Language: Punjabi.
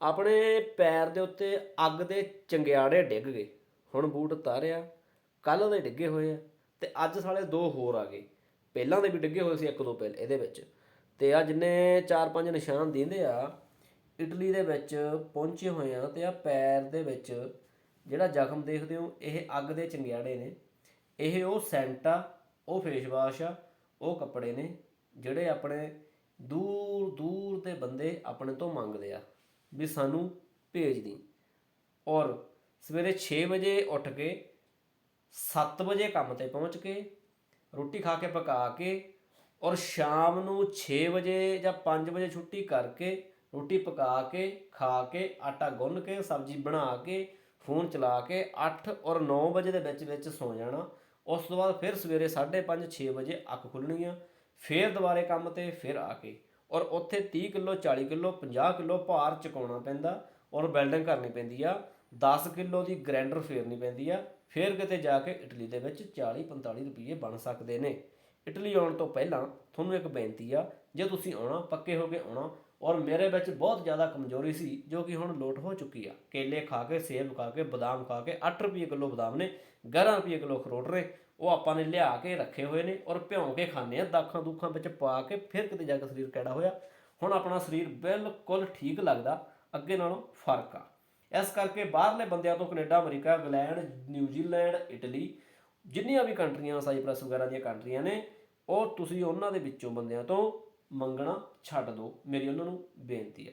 ਆਪਣੇ ਪੈਰ ਦੇ ਉੱਤੇ ਅੱਗ ਦੇ ਚੰਗਿਆੜੇ ਡਿੱਗ ਗਏ। ਹੁਣ ਬੂਟ ਉਤਾਰਿਆ ਕੱਲ ਦੇ ਡਿੱਗੇ ਹੋਏ ਆ ਤੇ ਅੱਜ ਸਾਲੇ ਦੋ ਹੋਰ ਆ ਗਏ। ਪਹਿਲਾਂ ਦੇ ਵੀ ਡਿੱਗੇ ਹੋਏ ਸੀ ਇੱਕ ਦੋ ਪਹਿਲ, ਇਹਦੇ ਵਿੱਚ। ਤੇ ਆ ਜਿੰਨੇ ਚਾਰ ਪੰਜ ਨਿਸ਼ਾਨ ਦਿੰਦੇ ਆ, ਇਟਲੀ ਦੇ ਵਿੱਚ ਪਹੁੰਚੇ ਹੋਏ ਆ ਤੇ ਆ ਪੈਰ ਦੇ ਵਿੱਚ ਜਿਹੜਾ ਜ਼ਖਮ ਦੇਖਦੇ ਹੋ, ਇਹ ਅੱਗ ਦੇ ਚੰਗਿਆੜੇ ਨੇ। ਇਹ ਉਹ ਸੈਂਟ ਆ, ਉਹ ਫੇਸ ਵਾਸ਼ ਆ, ਉਹ ਕੱਪੜੇ ਨੇ, ਜਿਹੜੇ ਆਪਣੇ ਦੂਰ ਦੂਰ ਦੇ ਬੰਦੇ ਆਪਣੇ ਤੋਂ ਮੰਗਦੇ ਆ। ਵੀ ਸਾਨੂੰ ਭੇਜ ਦੀ। ਔਰ ਸਵੇਰੇ 6 ਵਜੇ ਉੱਠ ਕੇ 7 ਵਜੇ ਕੰਮ ਤੇ ਪਹੁੰਚ ਕੇ, ਰੋਟੀ ਖਾ ਕੇ ਪਕਾ ਕੇ ਔਰ ਸ਼ਾਮ ਨੂੰ 6 ਵਜੇ ਜਾਂ 5 ਵਜੇ ਛੁੱਟੀ ਕਰਕੇ ਰੋਟੀ ਪਕਾ ਕੇ, ਖਾ ਕੇ, ਆਟਾ ਗੁੰਨ ਕੇ, ਸਬਜ਼ੀ ਬਣਾ ਕੇ, ਫੋਨ ਚਲਾ ਕੇ 8 ਔਰ 9 ਵਜੇ ਦੇ ਵਿੱਚ ਵਿੱਚ ਸੌ ਜਾਣਾ। ਉਸ ਤੋਂ ਬਾਅਦ ਫਿਰ ਸਵੇਰੇ 5:30 6 ਵਜੇ ਅੱਖ ਖੁੱਲਣੀ ਫਿਰ ਦੁਬਾਰੇ ਕੰਮ ਤੇ ਫਿਰ ਆ ਕੇ। ਔਰ ਉੱਥੇ 30 ਕਿਲੋ 40 ਕਿਲੋ 50 ਕਿਲੋ ਭਾਰ ਚੁਕਾਉਣਾ ਪੈਂਦਾ ਔਰ ਵੈਲਡਿੰਗ ਕਰਨੀ ਪੈਂਦੀ ਆ। 10 ਕਿਲੋ ਦੀ ਗ੍ਰਾਈਂਡਰ ਫੇਰਨੀ ਪੈਂਦੀ ਆ। ਫਿਰ ਕਿਤੇ ਜਾ ਕੇ ਇਟਲੀ ਦੇ ਵਿੱਚ 40 45 ਰੁਪਏ ਬਣ ਸਕਦੇ ਨੇ। ਇਟਲੀ ਆਉਣ ਤੋਂ ਪਹਿਲਾਂ ਤੁਹਾਨੂੰ ਇੱਕ ਬੇਨਤੀ ਆ, ਜੇ ਤੁਸੀਂ ਆਉਣਾ, ਪੱਕੇ ਹੋ ਕੇ ਆਉਣਾ ਔਰ ਮੇਰੇ ਵਿੱਚ ਬਹੁਤ ਜ਼ਿਆਦਾ ਕਮਜ਼ੋਰੀ ਸੀ, ਜੋ ਕਿ ਹੁਣ ਲੋਟ ਹੋ ਚੁੱਕੀ ਆ। ਕੇਲੇ ਖਾ ਕੇ, ਸੇਬ ਖਾ ਕੇ, ਬਦਾਮ ਖਾ ਕੇ 8 ਰੁਪਏ ਕਿਲੋ ਬਦਾਮ ਨੇ 11 ਰੁਪਏ ਕਿਲੋ ਅਖਰੋਟ ਨੇ। ਉਹ ਆਪਾਂ ਨੇ ਲਿਆ ਕੇ ਰੱਖੇ ਹੋਏ ਨੇ ਔਰ ਭਿਉਂ ਕੇ ਖਾਂਦੇ ਆ, ਦਾਖਾਂ ਦੂਖਾਂ ਵਿੱਚ ਪਾ ਕੇ ਫਿਰ ਕਿਤੇ ਜਾ ਕੇ ਸਰੀਰ ਕਿਹੜਾ ਹੋਇਆ। ਹੁਣ ਆਪਣਾ ਸਰੀਰ ਬਿਲਕੁਲ ਠੀਕ ਲੱਗਦਾ, ਅੱਗੇ ਨਾਲੋਂ ਫ਼ਰਕ ਆ। ਇਸ ਕਰਕੇ ਬਾਹਰਲੇ ਬੰਦਿਆਂ ਤੋਂ Canada, America, England New Zealand Italy, ਜਿੰਨੀਆਂ ਵੀ ਕੰਟਰੀਆਂ, ਸਾਈਪ੍ਰਸ ਵਗੈਰਾ ਦੀਆਂ ਕੰਟਰੀਆਂ ਨੇ, ਉਹ ਤੁਸੀਂ ਉਹਨਾਂ ਦੇ ਵਿੱਚੋਂ ਬੰਦਿਆਂ ਤੋਂ ਮੰਗਣਾ ਛੱਡ ਦਿਓ। ਮੇਰੀ ਉਹਨਾਂ ਨੂੰ ਬੇਨਤੀ ਆ।